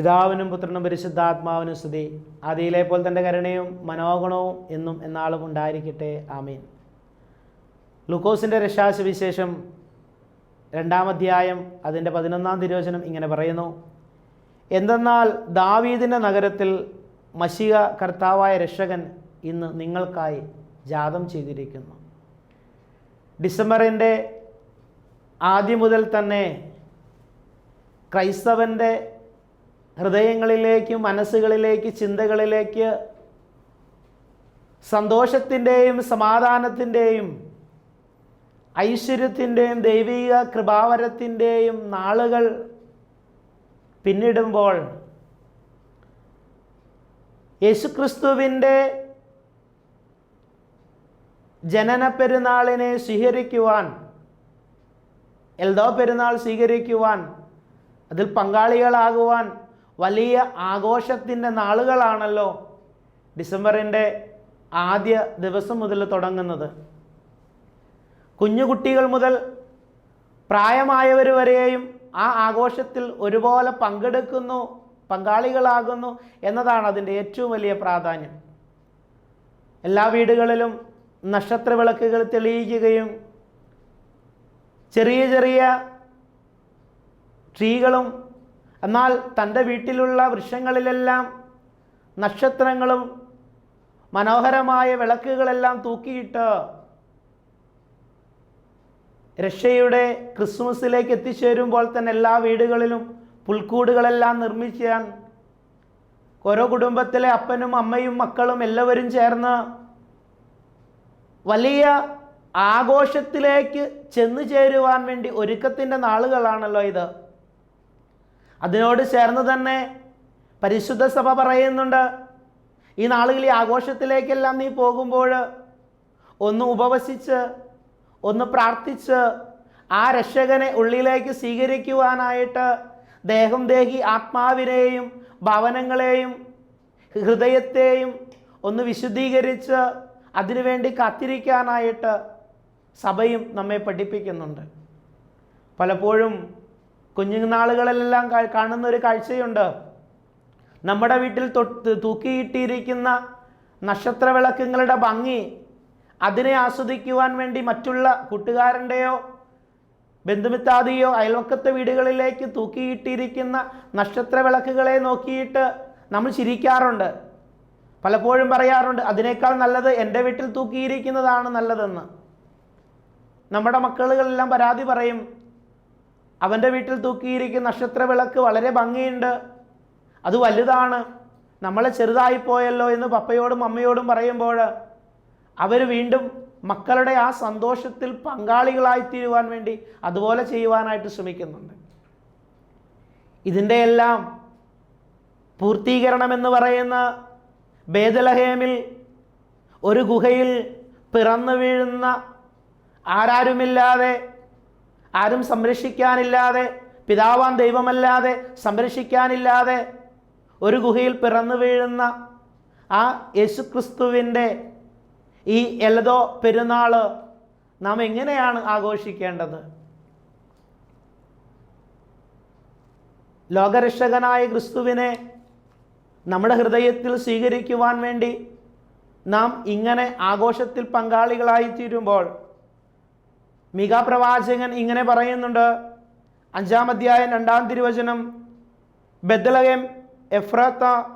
പിതാവിനും പുത്രനും പരിശുദ്ധാത്മാവിനും സ്തുതി. ആദിയിലെ പോലെ തന്റെ കരുണയും മനോഗുണവും എന്നും എന്നാളും ഉണ്ടായിരിക്കട്ടെ. ആമീൻ. ലുക്കോസിന്റെ രക്ഷാസുവിശേഷം രണ്ടാം അധ്യായം അതിന്റെ പതിനൊന്നാം തിരുവചനം ഇങ്ങനെ പറയുന്നു. എന്തെന്നാൽ ദാവീദിന്റെ നഗരത്തിൽ മഷിക കർത്താവായ രക്ഷകൻ ഇന്ന് നിങ്ങൾക്കായി ജാതം ചെയ്തിരിക്കുന്നു. ഡിസംബറിന്റെ ആദ്യം മുതൽ തന്നെ ക്രൈസ്തവന്റെ ഹൃദയങ്ങളിലേക്ക് മനസ്സുകളിലേക്ക് ചിന്തകളിലേക്ക് സന്തോഷത്തിന്റെയും സമാധാനത്തിന്റെയും ഐശ്വര്യത്തിന്റെയും ദൈവിക കൃപാവരത്തിന്റെയും നാളുകൾ പിന്നിടുമ്പോൾ യേശുക്രിസ്തുവിന്റെ ജനന പെരുന്നാളിനെ സ്വീകരിക്കുവാൻ എൽദോ പെരുന്നാൾ സ്വീകരിക്കുവാൻ അതിൽ പങ്കാളികളാകുവാൻ വലിയ ആഘോഷത്തിന്റെ നാളുകളാണല്ലോ ഡിസംബറിന്റെ ആദ്യ ദിവസം മുതൽ തുടങ്ങുന്നത്. കുഞ്ഞുകുട്ടികൾ മുതൽ പ്രായമായവർ വരെയും ആ ആഘോഷത്തിൽ ഒരുപോലെ പങ്കെടുക്കുന്നു പങ്കാളികളാകുന്നു എന്നതാണ് അതിന്റെ ഏറ്റവും വലിയ പ്രാധാന്യം. എല്ലാ വീടുകളിലും നക്ഷത്ര വിളക്കുകൾ തെളിയിക്കുകയും ചെറിയ ചെറിയ ട്രീകളും എന്നാൽ തന്റെ വീട്ടിലുള്ള വൃക്ഷങ്ങളിലെല്ലാം നക്ഷത്രങ്ങളും മനോഹരമായ വിളക്കുകളെല്ലാം തൂക്കിയിട്ട് രക്ഷയുടെ ക്രിസ്മസിലേക്ക് എത്തിച്ചേരുമ്പോൾ തന്നെ എല്ലാ വീടുകളിലും പുൽക്കൂടുകളെല്ലാം നിർമ്മിക്കാൻ ഓരോ കുടുംബത്തിലെ അപ്പനും അമ്മയും മക്കളും എല്ലാവരും ചേർന്ന് വലിയ ആഘോഷത്തിലേക്ക് ചെന്നു ചേരുവാൻ വേണ്ടി ഒരുക്കത്തിന്റെ നാളുകളാണല്ലോ ഇത്. അതിനോട് ചേർന്ന് തന്നെ പരിശുദ്ധ സഭ പറയുന്നുണ്ട് ഈ നാളുകളിൽ ഈ ആഘോഷത്തിലേക്കെല്ലാം നീ പോകുമ്പോൾ ഒന്ന് ഉപവസിച്ച് ഒന്ന് പ്രാർത്ഥിച്ച് ആ രക്ഷകനെ ഉള്ളിലേക്ക് സ്വീകരിക്കുവാനായിട്ട് ദേഹം ദേഹി ആത്മാവിനെയും ഭവനങ്ങളെയും ഹൃദയത്തെയും ഒന്ന് വിശുദ്ധീകരിച്ച് അതിനുവേണ്ടി കാത്തിരിക്കാനായിട്ട് സഭയും നമ്മെ പഠിപ്പിക്കുന്നുണ്ട്. പലപ്പോഴും കുഞ്ഞുനാളുകളിലെല്ലാം കാണുന്ന ഒരു കാഴ്ചയുണ്ട്. നമ്മുടെ വീട്ടിൽ തൊട്ട് തൂക്കിയിട്ടിരിക്കുന്ന നക്ഷത്ര വിളക്കുകളുടെ ഭംഗി അതിനെ ആസ്വദിക്കുവാൻ വേണ്ടി മറ്റുള്ള കൂട്ടുകാരന്റെയോ ബന്ധുമിത്താദിയോ അയൽവക്കത്തെ വീടുകളിലേക്ക് തൂക്കിയിട്ടിരിക്കുന്ന നക്ഷത്ര വിളക്കുകളെ നോക്കിയിട്ട് നമ്മൾ ചിരിക്കാറുണ്ട്. പലപ്പോഴും പറയാറുണ്ട് അതിനേക്കാൾ നല്ലത് എന്റെ വീട്ടിൽ തൂക്കിയിരിക്കുന്നതാണ് നല്ലതെന്ന്. നമ്മുടെ മക്കളുകളെല്ലാം പരാതി പറയും അവന്റെ വീട്ടിൽ തൂക്കിയിരിക്കുന്ന നക്ഷത്ര വിളക്ക് വളരെ ഭംഗിയുണ്ട്. അത് വലുതാണ്. നമ്മളെ ചെറുതായി പോയല്ലോ എന്ന് പപ്പയോടും അമ്മയോടും പറയുമ്പോൾ അവർ വീണ്ടും മക്കളുടെ ആ സന്തോഷത്തിൽ പങ്കാളികളായി തീരുവാൻ വേണ്ടി അതുപോലെ ചെയ്യുവാനായിട്ട് ശ്രമിക്കുന്നുണ്ട്. ഇതിന്റെ എല്ലാം പൂർത്തീകരണം എന്ന് പറയുന്ന ബേദലഹേമിൽ ഒരു ഗുഹയിൽ പിറന്നു വീഴുന്ന ആരാരുമില്ലാതെ ആരും സംരക്ഷിക്കാനില്ലാതെ പിതാവാൻ ദൈവമല്ലാതെ സംരക്ഷിക്കാനില്ലാതെ ഒരു ഗുഹയിൽ പിറന്നു വീഴുന്ന ആ യേശുക്രിസ്തുവിന്റെ ഈ എലതോ പെരുന്നാൾ നാം എങ്ങനെയാണ് ആഘോഷിക്കേണ്ടത്? ലോകരക്ഷകനായ ക്രിസ്തുവിനെ നമ്മുടെ ഹൃദയത്തിൽ സ്വീകരിക്കുവാൻ വേണ്ടി നാം ഇങ്ങനെ ആഘോഷത്തിൽ പങ്കാളികളായി തീരുമ്പോൾ മിക പ്രവാചകൻ ഇങ്ങനെ പറയുന്നുണ്ട്. അഞ്ചാം അധ്യായം രണ്ടാം തിരുവചനം. ബദലകം എഫ്രാത്ത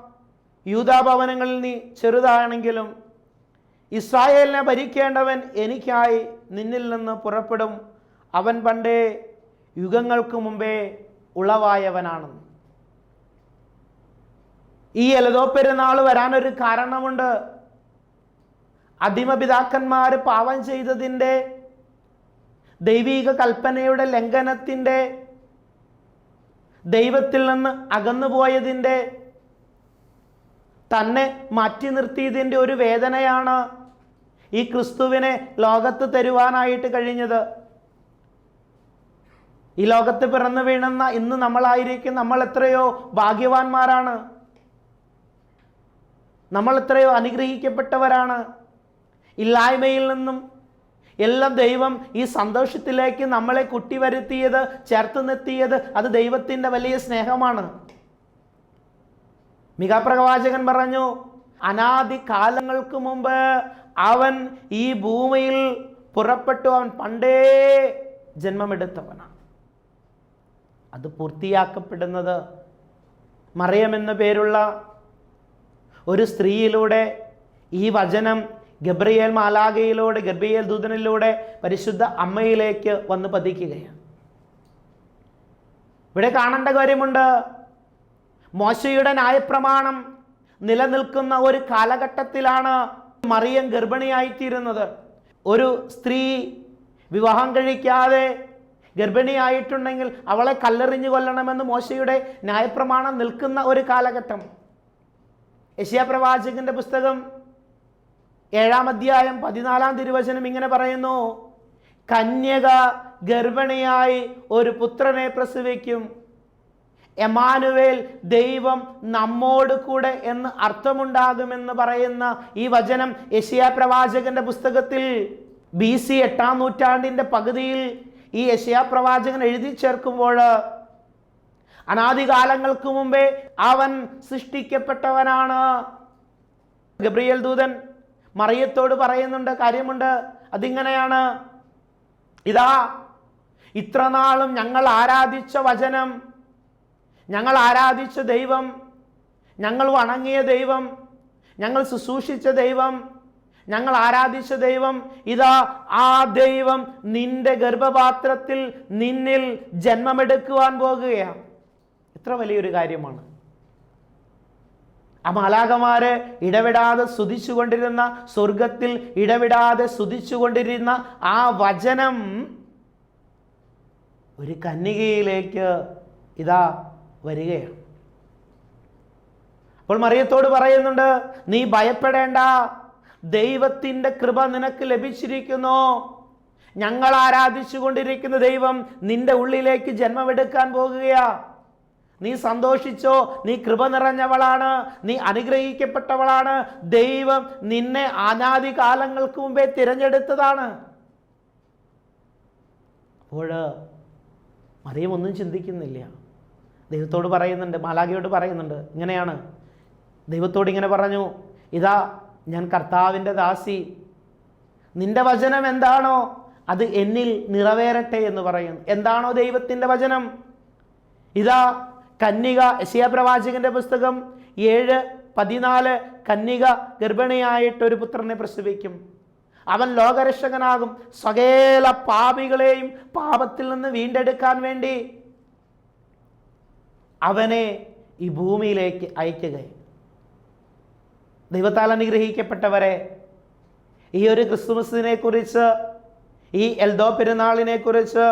യൂതാഭവനങ്ങളിൽ നീ ചെറുതാണെങ്കിലും ഇസ്രായേലിനെ ഭരിക്കേണ്ടവൻ എനിക്കായി നിന്നിൽ നിന്ന് പുറപ്പെടും. അവൻ പണ്ടേ യുഗങ്ങൾക്ക് മുമ്പേ ഉളവായവനാണെന്ന്. ഈ എലതോ പെരുന്നാൾ വരാനൊരു കാരണമുണ്ട്. അതിമപിതാക്കന്മാർ പാവം ചെയ്തതിന്റെ ദൈവിക കൽപ്പനയുടെ ലംഘനത്തിന്റെ ദൈവത്തിൽ നിന്ന് അകന്നുപോയതിന്റെ തന്നെ മാറ്റി നിർത്തിയതിന്റെ ഒരു വേദനയാണ് ഈ ക്രിസ്തുവിനെ ലോകത്ത് തരുവാനായിട്ട് കഴിഞ്ഞത്. ഈ ലോകത്ത് പിറന്നു വീണെന്ന ഇന്ന് നമ്മളായിരിക്കും നമ്മൾ എത്രയോ ഭാഗ്യവാന്മാരാണ്. നമ്മൾ എത്രയോ അനുഗ്രഹിക്കപ്പെട്ടവരാണ്. ഇല്ലായ്മയിൽ നിന്നും എല്ലാം ദൈവം ഈ സന്തോഷത്തിലേക്ക് നമ്മളെ കുട്ടി വരുത്തിയത് ചേർത്ത് നിർത്തിയത് അത് ദൈവത്തിന്റെ വലിയ സ്നേഹമാണ്. മികാപ്രവാചകൻ പറഞ്ഞു അനാദി കാലങ്ങൾക്ക് മുമ്പ് അവൻ ഈ ഭൂമിയിൽ പുറപ്പെട്ടു. അവൻ പണ്ടേ ജന്മമെടുത്തവനാണ്. അത് പൂർത്തിയാക്കപ്പെടുന്നത് മറിയം എന്ന പേരുള്ള ഒരു സ്ത്രീയിലൂടെ ഈ വചനം ഗബ്രിയേൽ മാലാഗയിലൂടെ ഗബ്രിയേൽ ദൂതനിലൂടെ പരിശുദ്ധ അമ്മയിലേക്ക് വന്ന് പതിക്കുകയാണ്. ഇവിടെ കാണേണ്ട കാര്യമുണ്ട്. മോശയുടെ ന്യായപ്രമാണം നിലനിൽക്കുന്ന ഒരു കാലഘട്ടത്തിലാണ് മറിയം ഗർഭിണിയായിത്തീരുന്നത്. ഒരു സ്ത്രീ വിവാഹം കഴിക്കാതെ ഗർഭിണിയായിട്ടുണ്ടെങ്കിൽ അവളെ കല്ലെറിഞ്ഞു കൊല്ലണമെന്ന് മോശയുടെ ന്യായപ്രമാണം നിൽക്കുന്ന ഒരു കാലഘട്ടം. യശിയ പ്രവാചകന്റെ പുസ്തകം ഏഴാം അധ്യായം പതിനാലാം തിരുവചനം ഇങ്ങനെ പറയുന്നു. കന്യക ഗർഭിണിയായി ഒരു പുത്രനെ പ്രസവിക്കും. എമാനുവേൽ ദൈവം നമ്മോട് കൂടെ എന്ന് അർത്ഥമുണ്ടാകുമെന്ന് പറയുന്ന ഈ വചനം യശിയ പ്രവാചകന്റെ പുസ്തകത്തിൽ ബി സി എട്ടാം നൂറ്റാണ്ടിന്റെ പകുതിയിൽ ഈ യശിയ പ്രവാചകൻ എഴുതി ചേർക്കുമ്പോൾ അനാദികാലങ്ങൾക്ക് മുമ്പേ അവൻ സൃഷ്ടിക്കപ്പെട്ടവനാണ്. ഗബ്രിയൽ ദൂതൻ മറിയത്തോട് പറയുന്നുണ്ട് കാര്യമുണ്ട്. അതിങ്ങനെയാണ്. ഇതാ ഇത്രനാളും ഞങ്ങൾ ആരാധിച്ച വചനം ഞങ്ങൾ ആരാധിച്ച ദൈവം ഞങ്ങൾ വണങ്ങിയ ദൈവം ഞങ്ങൾ ശുശ്രൂഷിച്ച ദൈവം ഞങ്ങൾ ആരാധിച്ച ദൈവം. ഇതാ ആ ദൈവം നിന്റെ ഗർഭപാത്രത്തിൽ നിന്നിൽ ജന്മമെടുക്കുവാൻ പോകുകയാണ്. ഇത്ര വലിയൊരു കാര്യമാണ്. ആ മാലാകമാര് ഇടവിടാതെ സ്തുതിച്ചുകൊണ്ടിരുന്ന സ്വർഗത്തിൽ ഇടവിടാതെ സ്തുതിച്ചുകൊണ്ടിരുന്ന ആ വചനം ഒരു കന്യകയിലേക്ക് ഇതാ വരികയാണ്. അപ്പോൾ മറിയത്തോട് പറയുന്നുണ്ട് നീ ഭയപ്പെടേണ്ട. ദൈവത്തിന്റെ കൃപ നിനക്ക് ലഭിച്ചിരിക്കുന്നു. ഞങ്ങൾ ആരാധിച്ചു കൊണ്ടിരിക്കുന്ന ദൈവം നിന്റെ ഉള്ളിലേക്ക് ജന്മമെടുക്കാൻ പോകുകയാ. നീ സന്തോഷിച്ചോ? നീ കൃപ നിറഞ്ഞവളാണ്. നീ അനുഗ്രഹിക്കപ്പെട്ടവളാണ്. ദൈവം നിന്നെ അനാദി കാലങ്ങൾക്ക് മുമ്പേ തിരഞ്ഞെടുത്തതാണ്. അപ്പോൾ മറിയം ഒന്നും ചിന്തിക്കുന്നില്ല. ദൈവത്തോട് പറയുന്നുണ്ട് മാലാഖയോട് പറയുന്നുണ്ട് ഇങ്ങനെയാണ്. ദൈവത്തോട് ഇങ്ങനെ പറഞ്ഞു ഇതാ ഞാൻ കർത്താവിന്റെ ദാസി. നിന്റെ വചനം എന്താണോ അത് എന്നിൽ നിറവേറട്ടെ എന്ന് പറയുന്നു. എന്താണോ ദൈവത്തിന്റെ വചനം? ഇതാ കന്യക യശയ പ്രവാചകന്റെ പുസ്തകം ഏഴ് പതിനാല് കന്നിക ഗർഭിണിയായിട്ട് ഒരു പുത്രനെ പ്രസവിക്കും. അവൻ ലോകരക്ഷകനാകും. സകേല പാപികളെയും പാപത്തിൽ നിന്ന് വീണ്ടെടുക്കാൻ വേണ്ടി അവനെ ഈ ഭൂമിയിലേക്ക് അയക്കുകയും ദൈവത്താൽ അനുഗ്രഹിക്കപ്പെട്ടവരെ ഈ ഒരു ക്രിസ്തുമസിനെ കുറിച്ച് ഈ എൽദോ പെരുന്നാളിനെ കുറിച്ച്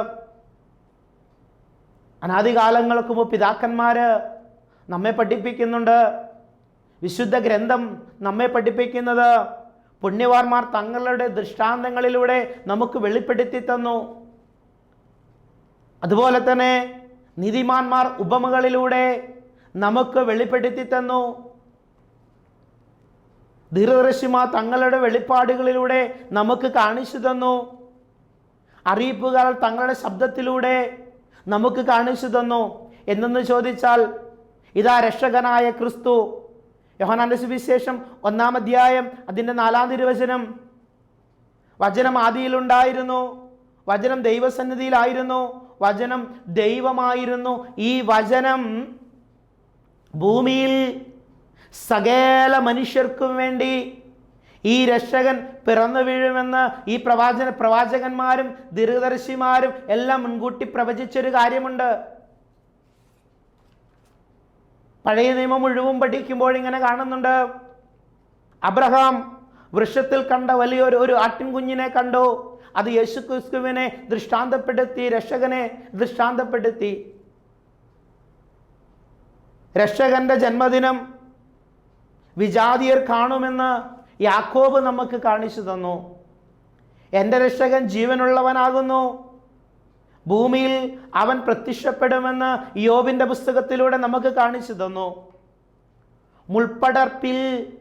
അനാദികാലങ്ങൾക്ക് മുമ്പ് പിതാക്കന്മാര് നമ്മെ പഠിപ്പിക്കുന്നുണ്ട്. വിശുദ്ധ ഗ്രന്ഥം നമ്മെ പഠിപ്പിക്കുന്നത്. പുണ്യവാർമാർ തങ്ങളുടെ ദൃഷ്ടാന്തങ്ങളിലൂടെ നമുക്ക് വെളിപ്പെടുത്തി തന്നു. അതുപോലെ തന്നെ നീതിമാന്മാർ ഉപമകളിലൂടെ നമുക്ക് വെളിപ്പെടുത്തി തന്നു. ദീർഘദർശിമാർ തങ്ങളുടെ വെളിപ്പാടുകളിലൂടെ നമുക്ക് കാണിച്ചു തന്നു. അറിയിപ്പുകാർ തങ്ങളുടെ ശബ്ദത്തിലൂടെ നമുക്ക് കാണിച്ചു തന്നു എന്നൊന്ന് ചോദിച്ചാൽ ഇതാ രക്ഷകനായ ക്രിസ്തു. യോഹനാന്റെ സുവിശേഷം ഒന്നാം അധ്യായം അതിന്റെ നാലാം തിരുവചനം. വചനം ആദിയിലുണ്ടായിരുന്നു. വചനം ദൈവസന്നിധിയിലായിരുന്നു. വചനം ദൈവമായിരുന്നു. ഈ വചനം ഭൂമിയിൽ സകല മനുഷ്യർക്കും വേണ്ടി ഈ രക്ഷകൻ പിറന്നു വീഴുമെന്ന് ഈ പ്രവാചന പ്രവാചകന്മാരും ദീർഘദർശിമാരും എല്ലാം മുൻകൂട്ടി പ്രവചിച്ചൊരു കാര്യമുണ്ട്. പഴയ നിയമം മുഴുവൻ പഠിക്കുമ്പോൾ ഇങ്ങനെ കാണുന്നുണ്ട്. അബ്രഹാം വൃക്ഷത്തിൽ കണ്ട വലിയൊരു ഒരു ആട്ടിൻകുഞ്ഞിനെ കണ്ടു. അത് യേശു ക്രിസ്തുവിനെ ദൃഷ്ടാന്തപ്പെടുത്തി രക്ഷകനെ ദൃഷ്ടാന്തപ്പെടുത്തി. രക്ഷകന്റെ ജന്മദിനം വിജാതിയർ കാണുമെന്ന് യാക്കോബ് നമുക്ക് കാണിച്ചു തന്നു. എന്റെ രക്ഷകൻ ജീവനുള്ളവനാകുന്നു. ഭൂമിയിൽ അവൻ പ്രത്യക്ഷപ്പെടുമെന്ന് യോബിന്റെ പുസ്തകത്തിലൂടെ നമുക്ക് കാണിച്ചു തന്നു. മുൾപ്പടർപ്പിൽ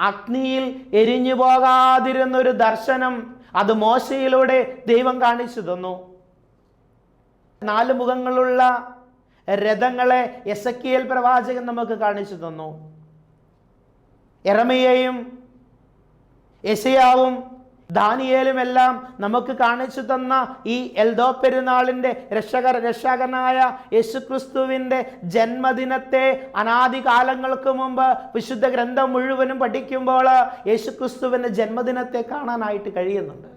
അഗ്നിയിൽ എരിഞ്ഞു പോകാതിരുന്നൊരു ദർശനം അത് മോശയിലൂടെ ദൈവം കാണിച്ചു തന്നു. നാല് മുഖങ്ങളുള്ള രഥങ്ങളെ എസക്കിയൽ പ്രവാചകൻ നമുക്ക് കാണിച്ചു തന്നു. എറമയെയും യശയാവും ദാനിയേലും എല്ലാം നമുക്ക് കാണിച്ചു തന്ന ഈ എൽദോ പെരുന്നാളിന്റെ രക്ഷകർ രക്ഷകനായ യേശുക്രിസ്തുവിന്റെ ജന്മദിനത്തെ അനാദി കാലങ്ങൾക്ക് മുമ്പ് വിശുദ്ധ ഗ്രന്ഥം മുഴുവനും പഠിക്കുമ്പോൾ യേശുക്രിസ്തുവിന്റെ ജന്മദിനത്തെ കാണാനായിട്ട് കഴിയുന്നുണ്ട്.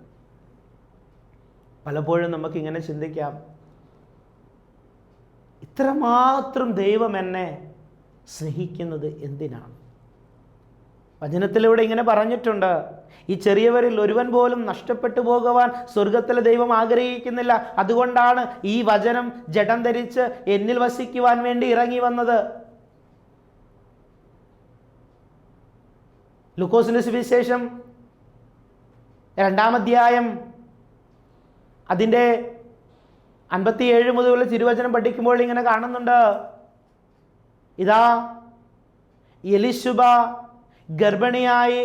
പലപ്പോഴും നമുക്കിങ്ങനെ ചിന്തിക്കാം ഇത്രമാത്രം ദൈവം എന്നെ സ്നേഹിക്കുന്നത് എന്തിനാണ്? വചനത്തിലൂടെ ഇങ്ങനെ പറഞ്ഞിട്ടുണ്ട്. ഈ ചെറിയവരിൽ ഒരുവൻ പോലും നഷ്ടപ്പെട്ടു പോകുവാൻ സ്വർഗത്തിലെ ദൈവം ആഗ്രഹിക്കുന്നില്ല. അതുകൊണ്ടാണ് ഈ വചനം ജഡം ധരിച്ച് എന്നിൽ വസിക്കുവാൻ വേണ്ടി ഇറങ്ങി വന്നത്. ലുക്കോസിന്റെ സുവിശേഷം രണ്ടാം അധ്യായം അതിന്റെ അൻപത്തിയേഴ് മുതലുള്ള തിരുവചനം പഠിക്കുമ്പോൾ ഇങ്ങനെ കാണുന്നുണ്ട്. ഇതാ എലിശുബ ഗർഭിണിയായി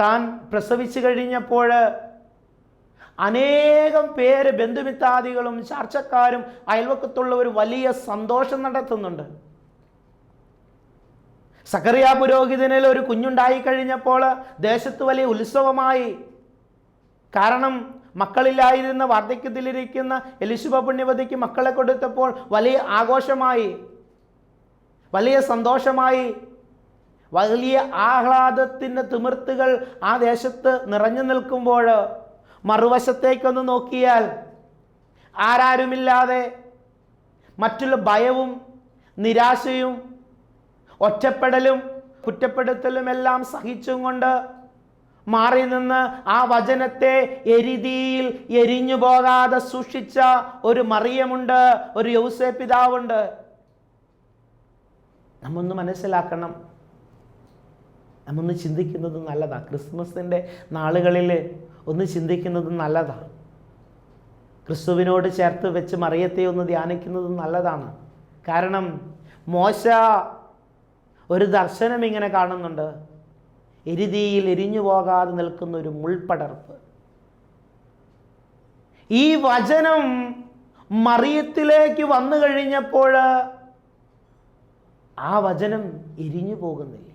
താൻ പ്രസവിച്ചു കഴിഞ്ഞപ്പോൾ അനേകം പേര് ബന്ധുമിത്താദികളും ചാർച്ചക്കാരും ഒരു വലിയ സന്തോഷം നടത്തുന്നുണ്ട്. സക്കറിയ പുരോഹിതനിൽ ഒരു കുഞ്ഞുണ്ടായി കഴിഞ്ഞപ്പോൾ ദേശത്ത് വലിയ ഉത്സവമായി. കാരണം മക്കളില്ലായിരുന്ന വാർദ്ധക്യത്തിലിരിക്കുന്ന എലിശുബ പുണ്യവതിക്ക് മക്കളെ കൊടുത്തപ്പോൾ വലിയ ആഘോഷമായി വലിയ സന്തോഷമായി. വലിയ ആഹ്ലാദത്തിന്റെ തിമിർത്തുകൾ ആ ദേശത്ത് നിറഞ്ഞു നിൽക്കുമ്പോൾ മറുവശത്തേക്കൊന്ന് നോക്കിയാൽ ആരാരുമില്ലാതെ മറ്റുള്ള ഭയവും നിരാശയും ഒറ്റപ്പെടലും കുറ്റപ്പെടുത്തലും എല്ലാം സഹിച്ചും കൊണ്ട് മാറി നിന്ന് ആ വചനത്തെ എരിതിയിൽ എരിഞ്ഞു പോകാതെ സൂക്ഷിച്ച ഒരു മറിയമുണ്ട് ഒരു യൗസേ പിതാവുണ്ട്. നമ്മൊന്ന് മനസ്സിലാക്കണം. നമ്മൊന്ന് ചിന്തിക്കുന്നത് നല്ലതാണ് ക്രിസ്മസിന്റെ നാളുകളിൽ ഒന്ന് ചിന്തിക്കുന്നത് നല്ലതാണ് ക്രിസ്തുവിനോട് ചേർത്ത് വെച്ച് മറിയത്തെ ഒന്ന് ധ്യാനിക്കുന്നത് നല്ലതാണ്. കാരണം മോശ ഒരു ദർശനം ഇങ്ങനെ കാണുന്നുണ്ട്. എരിതിയിൽ എരിഞ്ഞു പോകാതെ നിൽക്കുന്ന ഒരു മുൾപടർപ്പ് ഈ വചനം മറിയത്തിലേക്ക് വന്നു കഴിഞ്ഞപ്പോൾ ആ വചനം എരിഞ്ഞു പോകുന്നില്ല.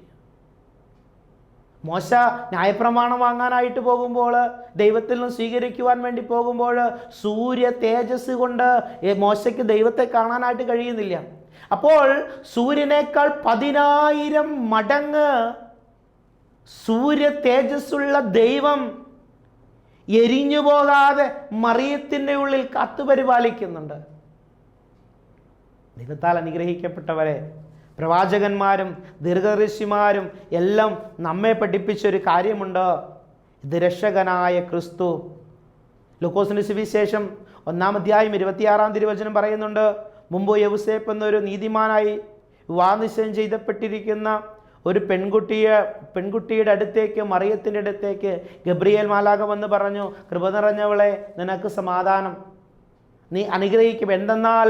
മോശ ന്യായപ്രമാണം വാങ്ങാനായിട്ട് പോകുമ്പോൾ ദൈവത്തിൽ നിന്ന് സ്വീകരിക്കുവാൻ വേണ്ടി പോകുമ്പോൾ സൂര്യ തേജസ് കൊണ്ട് മോശയ്ക്ക് ദൈവത്തെ കാണാനായിട്ട് കഴിയുന്നില്ല. അപ്പോൾ സൂര്യനേക്കാൾ പതിനായിരം മടങ്ങ് സൂര്യ തേജസ്സുള്ള ദൈവം എരിഞ്ഞു പോകാതെ മറിയത്തിന്റെ ഉള്ളിൽ കാത്തുപരിപാലിക്കുന്നുണ്ട്. ദൈവത്താൽ അനുഗ്രഹിക്കപ്പെട്ടവരെ പ്രവാചകന്മാരും ദീർഘദൃശിമാരും എല്ലാം നമ്മെ പഠിപ്പിച്ചൊരു കാര്യമുണ്ട്. ഇത് ക്രിസ്തു. ലുക്കോസിന് സുവിശേഷം ഒന്നാം അധ്യായം ഇരുപത്തിയാറാം തിരുവചനം പറയുന്നുണ്ട് മുമ്പ് യവുസേപ്പ് എന്നൊരു നീതിമാനായി വിവാഹനിശ്ചയം ചെയ്തപ്പെട്ടിരിക്കുന്ന ഒരു പെൺകുട്ടിയെ പെൺകുട്ടിയുടെ അടുത്തേക്ക് മറിയത്തിന്റെ അടുത്തേക്ക് ഗബ്രിയേൽ മാലാക വന്ന് പറഞ്ഞു കൃപ നിറഞ്ഞവളെ നിനക്ക് സമാധാനം. നീ അനുഗ്രഹിക്കും. എന്തെന്നാൽ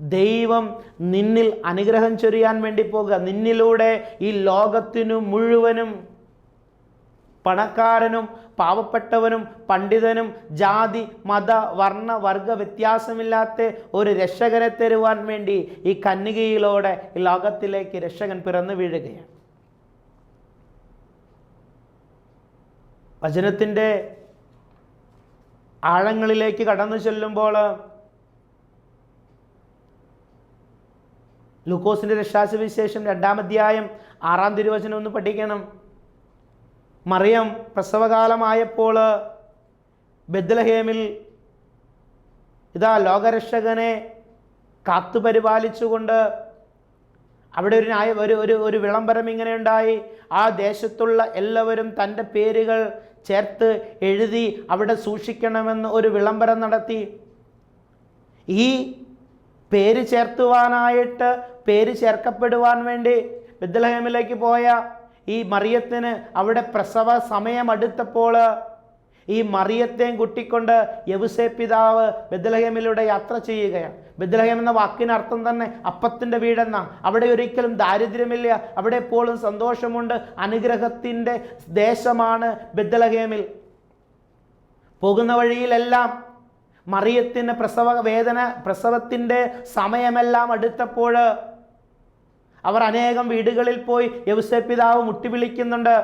ദൈവം നിന്നിൽ അനുഗ്രഹം ചൊരിയാൻ വേണ്ടി പോകുക. നിന്നിലൂടെ ഈ ലോകത്തിനു മുഴുവനും പണക്കാരനും പാവപ്പെട്ടവനും പണ്ഡിതനും ജാതി മത വർണ വർഗ വ്യത്യാസമില്ലാത്ത ഒരു രക്ഷകനെ തരുവാൻ വേണ്ടി ഈ കന്യകയിലൂടെ ഈ ലോകത്തിലേക്ക് രക്ഷകൻ പിറന്നു വീഴുകയാണ്. വചനത്തിന്റെ ആഴങ്ങളിലേക്ക് കടന്നു ചെല്ലുമ്പോൾ ലൂക്കോസിന്റെ രക്ഷാസുവിശേഷം രണ്ടാമധ്യായം ആറാം തിരുവചനം ഒന്ന് പഠിക്കണം. മറിയം പ്രസവകാലമായപ്പോൾ ബദ്ലഹേമിൽ ഇതാ ലോകരക്ഷകനെ കാത്തുപരിപാലിച്ചുകൊണ്ട് അവിടെ ഒരു ന്യായ ഒരു ഒരു ഒരു വിളംബരം ഇങ്ങനെ ഉണ്ടായി ആ ദേശത്തുള്ള എല്ലാവരും തന്റെ പേരുകൾ ചേർത്ത് എഴുതി അവിടെ സൂക്ഷിക്കണമെന്ന് ഒരു വിളംബരം നടത്തി. ഈ പേര് ചേർത്തുവാനായിട്ട് പേര് ചേർക്കപ്പെടുവാൻ വേണ്ടി ബദ്ലഹേമിലേക്ക് പോയ ഈ മറിയത്തിന് അവിടെ പ്രസവ സമയം അടുത്തപ്പോൾ ഈ മറിയത്തെയും കുട്ടിക്കൊണ്ട് യവുസേ പിതാവ് ബദ്ലഹേമിലൂടെ യാത്ര ചെയ്യുകയാണ്. ബദ്ലഹേം എന്ന വാക്കിനർത്ഥം തന്നെ അപ്പത്തിന്റെ വീടെന്ന. അവിടെ ഒരിക്കലും ദാരിദ്ര്യമില്ല. അവിടെ എപ്പോഴും സന്തോഷമുണ്ട്. അനുഗ്രഹത്തിന്റെ ദേശമാണ് ബദ്ലഹേമിൽ പോകുന്ന വഴിയിലെല്ലാം മറിയത്തിന് പ്രസവ വേദന പ്രസവത്തിന്റെ സമയമെല്ലാം അടുത്തപ്പോൾ അവർ അനേകം വീടുകളിൽ പോയി യവസെ പിതാവ് മുട്ടിവിളിക്കുന്നുണ്ട്.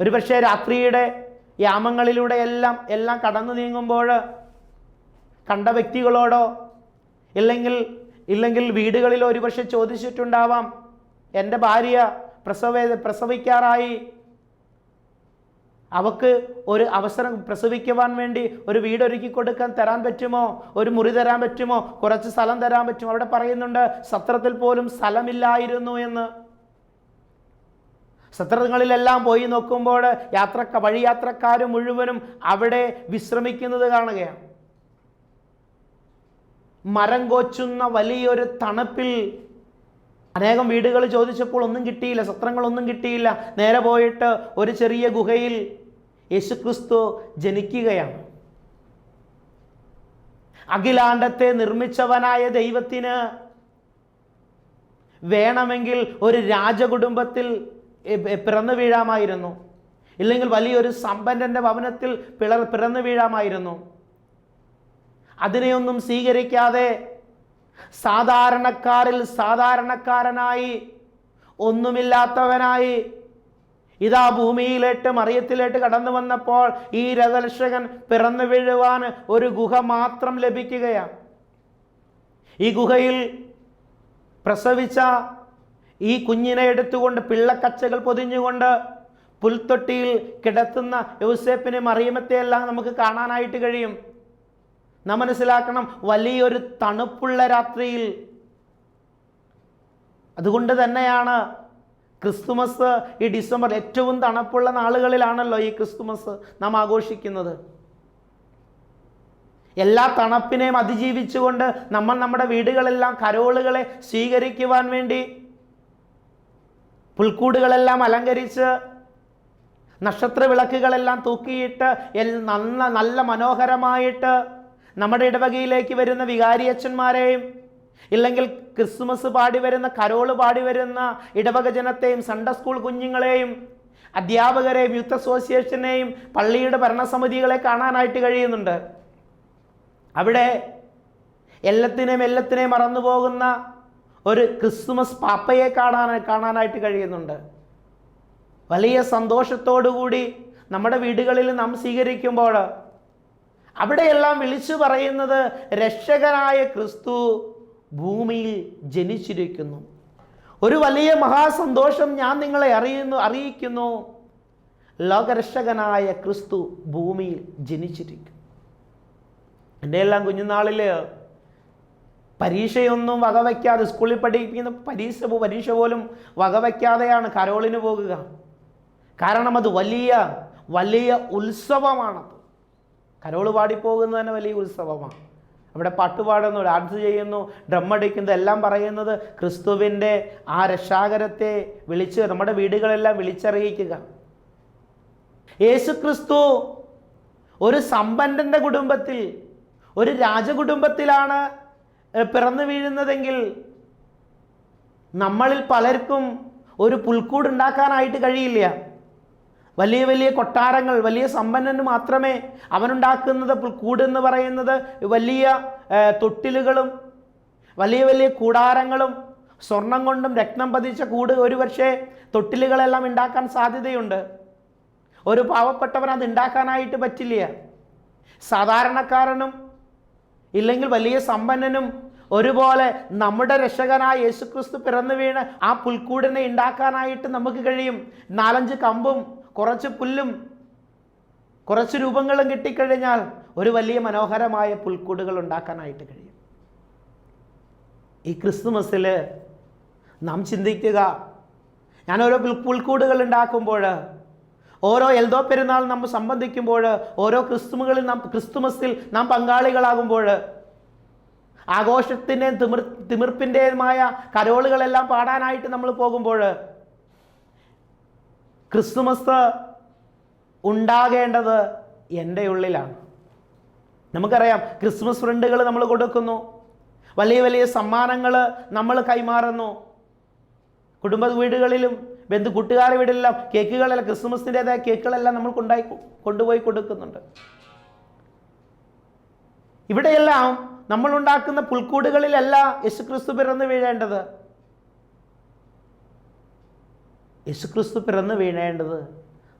ഒരുപക്ഷെ രാത്രിയുടെ യാമങ്ങളിലൂടെ എല്ലാം എല്ലാം കടന്നു നീങ്ങുമ്പോൾ കണ്ട വ്യക്തികളോടോ ഇല്ലെങ്കിൽ ഇല്ലെങ്കിൽ വീടുകളിലോ ഒരുപക്ഷെ ചോദിച്ചിട്ടുണ്ടാവാം എന്റെ ഭാര്യ പ്രസവ പ്രസവിക്കാറായി. അവക്ക് ഒരു അവസരം പ്രസവിക്കുവാൻ വേണ്ടി ഒരു വീട് ഒരുക്കി കൊടുക്കാൻ തരാൻ പറ്റുമോ? ഒരു മുറി തരാൻ പറ്റുമോ? കുറച്ച് സ്ഥലം തരാൻ പറ്റുമോ? അവിടെ പറയുന്നുണ്ട് സത്രത്തിൽ പോലും സ്ഥലമില്ലായിരുന്നു എന്ന്. സത്രങ്ങളിലെല്ലാം പോയി നോക്കുമ്പോൾ യാത്ര വഴിയാത്രക്കാർ മുഴുവനും അവിടെ വിശ്രമിക്കുന്നത് കാണുകയാണ്. മരം കോച്ചുന്ന വലിയൊരു തണുപ്പിൽ അനേകം വീടുകൾ ചോദിച്ചപ്പോൾ ഒന്നും കിട്ടിയില്ല സത്രങ്ങളൊന്നും കിട്ടിയില്ല. നേരെ പോയിട്ട് ഒരു ചെറിയ ഗുഹയിൽ യേശുക്രിസ്തു ജനിക്കുകയാണ്. അഖിലാണ്ടത്തെ നിർമ്മിച്ചവനായ ദൈവത്തിന് വേണമെങ്കിൽ ഒരു രാജകുടുംബത്തിൽ പിറന്നു വീഴാമായിരുന്നു. ഇല്ലെങ്കിൽ വലിയൊരു സമ്പന്നന്റെ ഭവനത്തിൽ പിളർ പിറന്നു വീഴാമായിരുന്നു. അതിനെയൊന്നും സ്വീകരിക്കാതെ സാധാരണക്കാരിൽ സാധാരണക്കാരനായി ഒന്നുമില്ലാത്തവനായി ഇതാ ഭൂമിയിലേട്ട് മറിയത്തിലേട്ട് കടന്നു വന്നപ്പോൾ ഈ രഥരക്ഷകൻ പിറന്നു വീഴുവാൻ ഒരു ഗുഹ മാത്രം ലഭിക്കുകയാണ് ഈ ഗുഹയിൽ പ്രസവിച്ച ഈ കുഞ്ഞിനെ എടുത്തുകൊണ്ട് പിള്ളക്കച്ചകൾ പൊതിഞ്ഞുകൊണ്ട് പുൽത്തൊട്ടിയിൽ കിടത്തുന്ന യൂസേപ്പിനെ മറിയമത്തെയെല്ലാം നമുക്ക് കാണാനായിട്ട് കഴിയും. നാം മനസ്സിലാക്കണം വലിയൊരു തണുപ്പുള്ള രാത്രിയിൽ. അതുകൊണ്ട് തന്നെയാണ് ക്രിസ്തുമസ് ഈ ഡിസംബർ ഏറ്റവും തണുപ്പുള്ള നാളുകളിലാണല്ലോ ഈ ക്രിസ്തുമസ് നാം ആഘോഷിക്കുന്നത്. എല്ലാ തണുപ്പിനെയും അതിജീവിച്ചുകൊണ്ട് നമ്മൾ നമ്മുടെ വീടുകളെല്ലാം കരോളുകളെ സ്വീകരിക്കുവാൻ വേണ്ടി പുൽക്കൂടുകളെല്ലാം അലങ്കരിച്ച് നക്ഷത്ര വിളക്കുകളെല്ലാം തൂക്കിയിട്ട് നല്ല നല്ല മനോഹരമായിട്ട് നമ്മുടെ ഇടവകയിലേക്ക് വരുന്ന വികാരി വികാരിയച്ഛന്മാരെയും ഇല്ലെങ്കിൽ ക്രിസ്മസ് പാടി വരുന്ന കരോൾ പാടി വരുന്ന ഇടവക ജനത്തെയും സൺഡേ സ്കൂൾ കുഞ്ഞുങ്ങളെയും അധ്യാപകരെയും യൂത്ത് അസോസിയേഷനെയും പള്ളിയുടെ ഭരണസമിതികളെ കാണാനായിട്ട് കഴിയുന്നുണ്ട്. അവിടെ എല്ലാത്തിനെയും എല്ലാത്തിനെയും മറന്നു പോകുന്ന ഒരു ക്രിസ്മസ് പാപ്പയെ കാണാൻ കാണാനായിട്ട് കഴിയുന്നുണ്ട്. വലിയ സന്തോഷത്തോടുകൂടി നമ്മുടെ വീടുകളിൽ നാം സ്വീകരിക്കുമ്പോൾ അവിടെയെല്ലാം വിളിച്ചു പറയുന്നത് രക്ഷകനായ ക്രിസ്തു ഭൂമിയിൽ ജനിച്ചിരിക്കുന്നു. ഒരു വലിയ മഹാസന്തോഷം ഞാൻ നിങ്ങളെ അറിയുന്നു അറിയിക്കുന്നു. ലോകരക്ഷകനായ ക്രിസ്തു ഭൂമിയിൽ ജനിച്ചിരിക്കുന്നു. എന്റെ എല്ലാം കുഞ്ഞുനാളിൽ പരീക്ഷയൊന്നും വകവയ്ക്കാതെ സ്കൂളിൽ പഠിപ്പിക്കുന്ന പരീക്ഷ പരീക്ഷ പോലും വകവയ്ക്കാതെയാണ് കരോളിന് പോകുക. കാരണം അത് വലിയ വലിയ ഉത്സവമാണത്. കരോൾ പാടിപ്പോകുന്നത് തന്നെ വലിയ ഉത്സവമാണ്. അവിടെ പാട്ടുപാടുന്നു ഡാൻസ് ചെയ്യുന്നു ഡ്രം അടിക്കുന്നു എല്ലാം പറയുന്നത് ക്രിസ്തുവിന്റെ ആ രക്ഷാകരത്തെ വിളിച്ച് നമ്മുടെ വീടുകളെല്ലാം വിളിച്ചറിയിക്കുക. യേശു ക്രിസ്തു ഒരു സമ്പന്നന്റെ കുടുംബത്തിൽ ഒരു രാജകുടുംബത്തിലാണ് പിറന്നു വീഴുന്നതെങ്കിൽ നമ്മളിൽ പലർക്കും ഒരു പുൽക്കൂടുണ്ടാക്കാനായിട്ട് കഴിയില്ല. വലിയ വലിയ കൊട്ടാരങ്ങൾ വലിയ സമ്പന്നന് മാത്രമേ അവനുണ്ടാക്കുന്നത് കൂടെന്ന് പറയുന്നത് വലിയ തൊട്ടിലുകളും വലിയ വലിയ കൂടാരങ്ങളും സ്വർണം കൊണ്ടും രക്തം പതിച്ച കൂട് ഒരു പക്ഷേ തൊട്ടിലുകളെല്ലാം ഉണ്ടാക്കാൻ സാധ്യതയുണ്ട്. ഒരു പാവപ്പെട്ടവൻ അത് ഉണ്ടാക്കാനായിട്ട് പറ്റില്ല. സാധാരണക്കാരനും ഇല്ലെങ്കിൽ വലിയ സമ്പന്നനും ഒരുപോലെ നമ്മുടെ രക്ഷകനായ യേശുക്രിസ്തു പിറന്നു വീണ് ആ പുൽക്കൂടിനെ ഉണ്ടാക്കാനായിട്ട് നമുക്ക് കഴിയും. നാലഞ്ച് കമ്പും കുറച്ച് പുല്ലും കുറച്ച് രൂപങ്ങളും കിട്ടിക്കഴിഞ്ഞാൽ ഒരു വലിയ മനോഹരമായ പുൽക്കൂടുകൾ ഉണ്ടാക്കാനായിട്ട് കഴിയും. ഈ ക്രിസ്തുമസിൽ നാം ചിന്തിക്കുക ഞാൻ ഓരോ പുൽക്കൂടുകൾ ഉണ്ടാക്കുമ്പോൾ ഓരോ എൽദോ പെരുന്നാൾ നമ്മൾ സംബന്ധിക്കുമ്പോൾ ഓരോ ക്രിസ്തുമകളിൽ നാം ക്രിസ്തുമസിൽ നാം പങ്കാളികളാകുമ്പോൾ ആഘോഷത്തിന്റെയും തിമിർ തിമിർപ്പിന്റെതുമായ കരോളുകളെല്ലാം പാടാനായിട്ട് നമ്മൾ പോകുമ്പോൾ ക്രിസ്തുമസ് ഉണ്ടാകേണ്ടത് എന്റെ ഉള്ളിലാണ്. നമുക്കറിയാം ക്രിസ്മസ് ഫ്രണ്ടുകൾ നമ്മൾ കൊടുക്കുന്നു. വലിയ വലിയ സമ്മാനങ്ങൾ നമ്മൾ കൈമാറുന്നു. കുടുംബ വീടുകളിലും ബന്ധു കൂട്ടുകാരുടെ വീടിലെല്ലാം കേക്കുകളെല്ലാം ക്രിസ്മസിന്റെതായ കേക്കുകളെല്ലാം നമ്മൾ കൊണ്ടായി കൊണ്ടുപോയി കൊടുക്കുന്നുണ്ട്. ഇവിടെയെല്ലാം നമ്മൾ ഉണ്ടാക്കുന്ന പുൽക്കൂടുകളിലല്ല യേശുക്രിസ്തു പിറന്നു വീഴേണ്ടത്. യേശുക്രിസ്തു പിറന്നു വീഴേണ്ടത്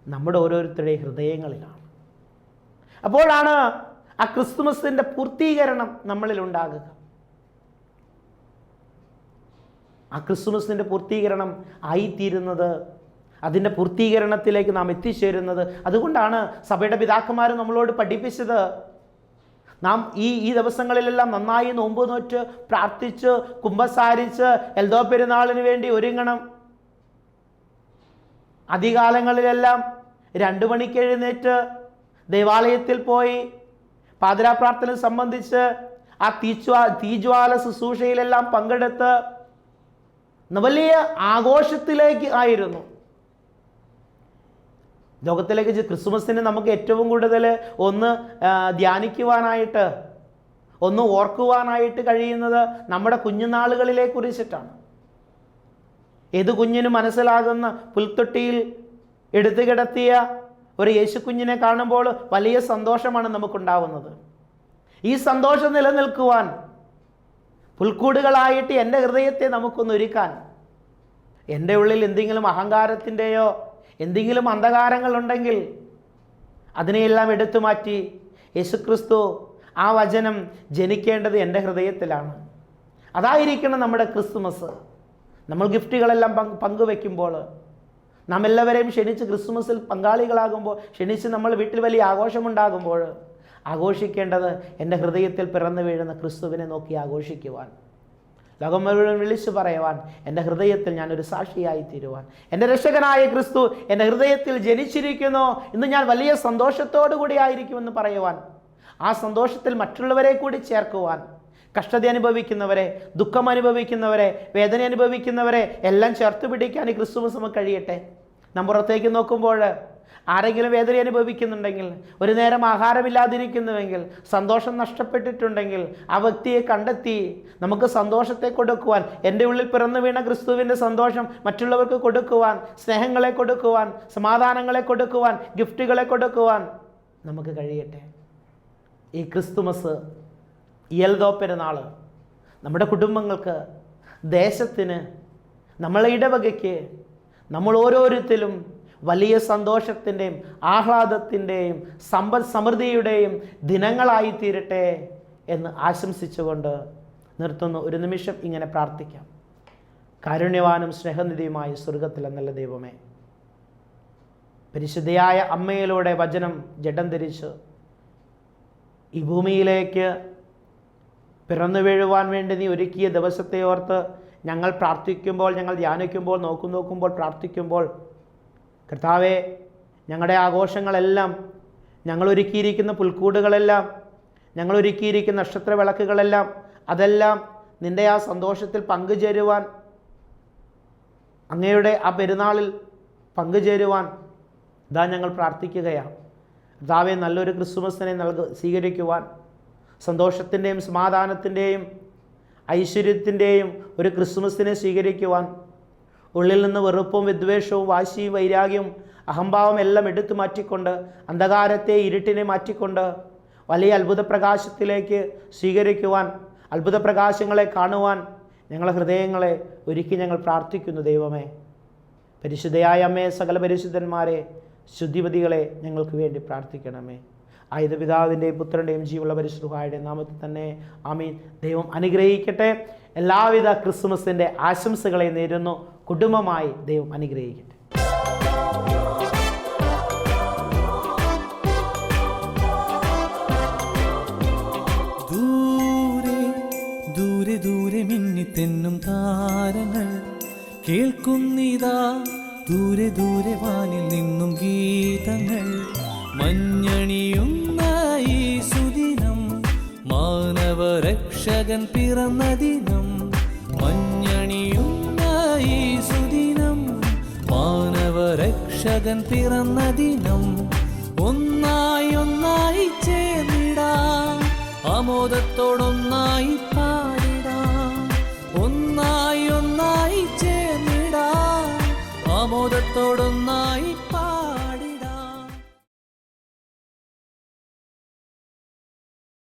നമ്മുടെ ഓരോരുത്തരുടെയും ഹൃദയങ്ങളിലാണ്. അപ്പോഴാണ് ആ ക്രിസ്തുമസിന്റെ പൂർത്തീകരണം നമ്മളിൽ ഉണ്ടാകുക. ആ ക്രിസ്തുമസിന്റെ പൂർത്തീകരണം ആയിത്തീരുന്നത് അതിന്റെ പൂർത്തീകരണത്തിലേക്ക് നാം എത്തിച്ചേരുന്നത് അതുകൊണ്ടാണ് സഭയുടെ പിതാക്കന്മാർ നമ്മളോട് പഠിപ്പിച്ചത്. നാം ഈ ഈ ദിവസങ്ങളിലെല്ലാം നന്നായി നോമ്പ് നോറ്റ് പ്രാർത്ഥിച്ച് കുമ്പസാരിച്ച് എൽദോ പെരുന്നാളിന് വേണ്ടി ഒരുങ്ങണം. അധികാലങ്ങളിലെല്ലാം രണ്ടു മണിക്ക് എഴുന്നേറ്റ് ദേവാലയത്തിൽ പോയി പാതിരാ പ്രാർത്ഥന സംബന്ധിച്ച് ആ തീജ്വാ തീജ്വാല ശുശ്രൂഷയിലെല്ലാം പങ്കെടുത്ത് വലിയ ആഘോഷത്തിലേക്ക് ആയിരുന്നു. ലോകത്തിലേക്ക് ക്രിസ്മസിന് നമുക്ക് ഏറ്റവും കൂടുതൽ ഒന്ന് ധ്യാനിക്കുവാനായിട്ട് ഒന്ന് ഓർക്കുവാനായിട്ട് കഴിയുന്നത് നമ്മുടെ കുഞ്ഞുനാളുകളിലെ കുറിച്ചിട്ടാണ്. ഏത് കുഞ്ഞിന് മനസ്സിലാകുന്ന പുൽത്തൊട്ടിയിൽ എടുത്തു കിടത്തിയ ഒരു യേശു കുഞ്ഞിനെ കാണുമ്പോൾ വലിയ സന്തോഷമാണ് നമുക്കുണ്ടാവുന്നത്. ഈ സന്തോഷം നിലനിൽക്കുവാൻ പുൽക്കൂടുകളായിട്ട് എന്റെ ഹൃദയത്തെ നമുക്കൊന്നൊരുക്കാൻ എന്റെ ഉള്ളിൽ എന്തെങ്കിലും അഹങ്കാരത്തിന്റെയോ എന്തെങ്കിലും അന്ധകാരങ്ങളുണ്ടെങ്കിൽ അതിനെയെല്ലാം എടുത്തു മാറ്റി യേശുക്രിസ്തു ആ വചനം ജനിക്കേണ്ടത് എന്റെ ഹൃദയത്തിലാണ്. അതായിരിക്കണം നമ്മുടെ ക്രിസ്തുമസ്. നമ്മൾ ഗിഫ്റ്റുകളെല്ലാം പങ്ക് പങ്കുവെക്കുമ്പോൾ നാം എല്ലാവരെയും ക്ഷണിച്ച് ക്രിസ്മസിൽ പങ്കാളികളാകുമ്പോൾ ക്ഷണിച്ച് നമ്മൾ വീട്ടിൽ വലിയ ആഘോഷമുണ്ടാകുമ്പോൾ ആഘോഷിക്കേണ്ടത് എന്റെ ഹൃദയത്തിൽ പിറന്നു വീഴുന്ന ക്രിസ്തുവിനെ നോക്കി ആഘോഷിക്കുവാൻ. ലോകം മുഴുവൻ വിളിച്ചു പറയുവാൻ എന്റെ ഹൃദയത്തിൽ ഞാനൊരു സാക്ഷിയായി തീരുവാൻ. എന്റെ രക്ഷകനായ ക്രിസ്തു എന്റെ ഹൃദയത്തിൽ ജനിച്ചിരിക്കുന്നു. ഇന്ന് ഞാൻ വലിയ സന്തോഷത്തോടു കൂടി ആയിരിക്കുമെന്ന് പറയുവാൻ ആ സന്തോഷത്തിൽ മറ്റുള്ളവരെ കൂടി ചേർക്കുവാൻ കഷ്ടത അനുഭവിക്കുന്നവരെ ദുഃഖം അനുഭവിക്കുന്നവരെ വേദന അനുഭവിക്കുന്നവരെ എല്ലാം ചേർത്ത് പിടിക്കാൻ ക്രിസ്തുമസ് നമുക്ക് കഴിയട്ടെ. നാം പുറത്തേക്ക് നോക്കുമ്പോൾ ആരെങ്കിലും വേദന അനുഭവിക്കുന്നുണ്ടെങ്കിൽ ഒരു നേരം ആഹാരമില്ലാതിരിക്കുന്നുവെങ്കിൽ സന്തോഷം നഷ്ടപ്പെട്ടിട്ടുണ്ടെങ്കിൽ ആ വ്യക്തിയെ കണ്ടെത്തി നമുക്ക് സന്തോഷത്തെ കൊടുക്കുവാൻ എന്റെ ഉള്ളിൽ പിറന്നു വീണ ക്രിസ്തുവിന്റെ സന്തോഷം മറ്റുള്ളവർക്ക് കൊടുക്കുവാൻ സ്നേഹങ്ങളെ കൊടുക്കുവാൻ സമാധാനങ്ങളെ കൊടുക്കുവാൻ ഗിഫ്റ്റുകളെ കൊടുക്കുവാൻ നമുക്ക് കഴിയട്ടെ. ഈ ക്രിസ്തുമസ് ഇയൽദോ പെരുന്നാൾ നമ്മുടെ കുടുംബങ്ങൾക്ക് ദേശത്തിന് നമ്മളെ ഇടവകയ്ക്ക് നമ്മൾ ഓരോരുത്തരും വലിയ സന്തോഷത്തിന്റെയും ആഹ്ലാദത്തിന്റെയും സമ്പദ് സമൃദ്ധിയുടെയും ദിനങ്ങളായി തീരട്ടെ എന്ന് ആശംസിച്ചുകൊണ്ട് നിർത്തുന്ന. ഒരു നിമിഷം ഇങ്ങനെ പ്രാർത്ഥിക്കാം. കാരുണ്യവാനും സ്നേഹനിധിയുമായ സ്വർഗത്തിലെ നല്ല ദൈവമേ പരിശുദ്ധയായ അമ്മയിലൂടെ വചനം ജഡം ധരിച്ച് ഈ ഭൂമിയിലേക്ക് പിറന്നു വീഴുവാൻ വേണ്ടി നീ ഒരുക്കിയ ദിവസത്തെ ഓർത്ത് ഞങ്ങൾ പ്രാർത്ഥിക്കുമ്പോൾ ഞങ്ങൾ ധ്യാനിക്കുമ്പോൾ നോക്കു നോക്കുമ്പോൾ പ്രാർത്ഥിക്കുമ്പോൾ കർത്താവെ ഞങ്ങളുടെ ആഘോഷങ്ങളെല്ലാം ഞങ്ങൾ ഒരുക്കിയിരിക്കുന്ന പുൽക്കൂടുകളെല്ലാം ഞങ്ങൾ ഒരുക്കിയിരിക്കുന്ന നക്ഷത്ര വിളക്കുകളെല്ലാം അതെല്ലാം നിന്റെ ആ സന്തോഷത്തിൽ പങ്കുചേരുവാൻ അങ്ങയുടെ ആ പെരുന്നാളിൽ പങ്കുചേരുവാൻ ഇതാ ഞങ്ങൾ പ്രാർത്ഥിക്കുകയാണ്. കർത്താവെ നല്ലൊരു ക്രിസ്തുമസിനെ നൽക സ്വീകരിക്കുവാൻ സന്തോഷത്തിന്റെയും സമാധാനത്തിന്റെയും ഐശ്വര്യത്തിന്റെയും ഒരു ക്രിസ്മസിനെ സ്വീകരിക്കുവാൻ ഉള്ളിൽ നിന്ന് വെറുപ്പും വിദ്വേഷവും വാശിയും വൈരാഗ്യവും അഹംഭാവം എല്ലാം എടുത്തു മാറ്റിക്കൊണ്ട് അന്ധകാരത്തെ ഇരുട്ടിനെ മാറ്റിക്കൊണ്ട് വലിയ അത്ഭുത പ്രകാശത്തിലേക്ക് സ്വീകരിക്കുവാൻ അത്ഭുത പ്രകാശങ്ങളെ കാണുവാൻ ഞങ്ങളെ ഹൃദയങ്ങളെ ഒരുക്കി ഞങ്ങൾ പ്രാർത്ഥിക്കുന്നു ദൈവമേ. പരിശുദ്ധയായ അമ്മയെ സകല പരിശുദ്ധന്മാരെ ശുദ്ധിപതികളെ ഞങ്ങൾക്ക് വേണ്ടി പ്രാർത്ഥിക്കണമേ. ആയുധ പിതാവിന്റെയും പുത്രന്റെയും ജീവുള്ള പരിശുദ്ധായുടെ നാമത്തിൽ തന്നെ. ആമീൻ. ദൈവം അനുഗ്രഹിക്കട്ടെ. എല്ലാവിധ ക്രിസ്മസിന്റെ ആശംസകളെ നേരുന്നു. കുടുംബമായി ദൈവം അനുഗ്രഹിക്കട്ടെ. ദൂരെ ദൂരെ മിന്നിത്തെന്നും താരങ്ങൾ കേൾക്കുന്നീതാ. ദൂരെ ദൂരെ വാനിൽ നിന്നും മകൻ പിറന്നതിനം മഞ്ഞണിയുണ്ടായി സുദിനം. മാനവരക്ഷകൻ പിറന്നതിനം ഒന്നായി ഒന്നായി ചേർന്നിടാം. ആമോദത്തോടൊന്നായി പാടിടാം. ഒന്നായി ഒന്നായി ചേർന്നിടാം. ആമോദത്തോടൊന്ന്